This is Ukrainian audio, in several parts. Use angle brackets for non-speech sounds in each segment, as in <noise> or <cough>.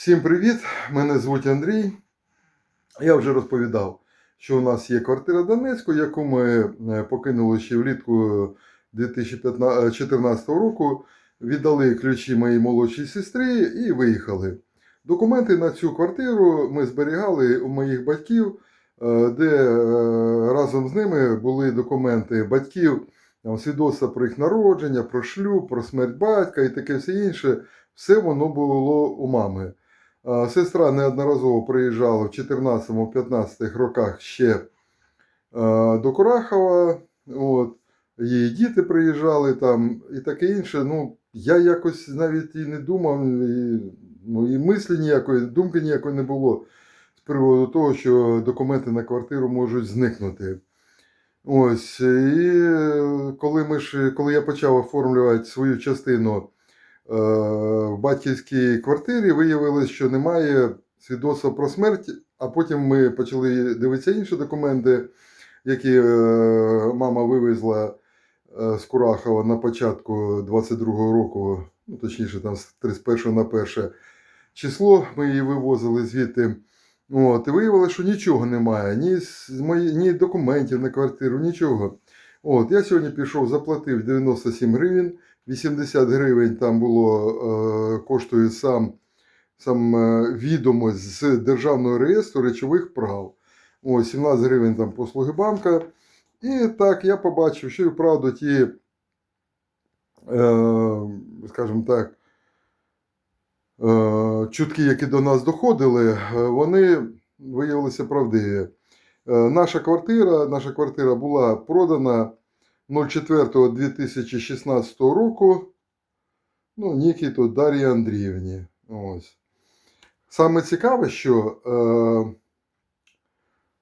Всім привіт! Мене звуть Андрій. Я вже розповідав, що у нас є квартира Донецьку, яку ми е, покинули ще влітку 2014 року. Віддали ключі моїй молодшій сестрі і виїхали. Документи на цю квартиру ми зберігали у моїх батьків, е, де е, разом з ними були документи батьків, свідоцтва про їх народження, про шлюб, про смерть батька і таке все інше. Все воно було у мами. Сестра неодноразово приїжджала в 14-15 роках ще до Курахова. От. Її діти приїжджали там і таке інше. Ну, я якось навіть і не думав, і, ну, і мислі ніякої, думки ніякої не було з приводу того, що документи на квартиру можуть зникнути. Ось. І коли, ми ж, коли я почав оформлювати свою частину в батьківській квартирі, виявилось, що немає свідоцтва про смерть, а потім ми почали дивитися інші документи, які е, мама вивезла е, з Курахова на початку 22-го року, ну точніше, там з 31 на 1 число ми її вивозили звідти. От, і виявилося, що нічого немає, ні, з ні документів на квартиру, нічого. От, я сьогодні пішов, заплатив 97 гривень, 80 гривень там було, е, коштує сам, сам е, відомо з Державного реєстру речових прав. Ось, 17 гривень там послуги банка. І так я побачив, що і вправду ті, е, скажімо так, е, чутки, які до нас доходили, е, вони виявилися правдиві. Е, Наша квартира, наша квартира була продана 04.2016 року. Ну, Нікі тут Дар'ї Андріївні. Ось. Саме цікаве, що е,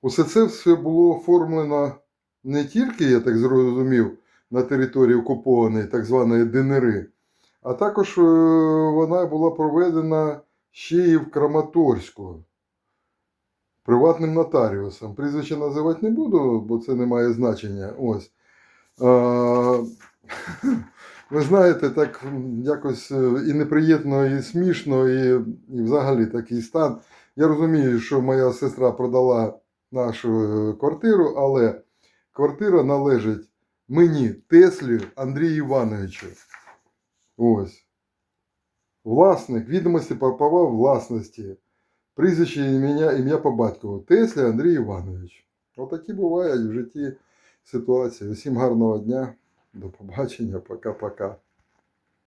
усе це все було оформлено не тільки, я так зрозумів, на території окупованої так званої ДНР, а також е, вона була проведена ще і в Краматорську приватним нотаріусом. Прізвище називати не буду, бо це не має значення. Ось. <laughs> Ви знаєте, так якось е, і неприємно, і смішно, і, і взагалі такий стан. Я розумію, що моя сестра продала нашу е, квартиру, але квартира належить мені, Теслі Андрію Івановичу. Ось. Власник, відомості про власності. Прізвище ім'я, ім'я по батькову. Теслі Андрій Іванович. Отакі бувають в житті ситуації. Усім гарного дня. До побачення. Пока-пока.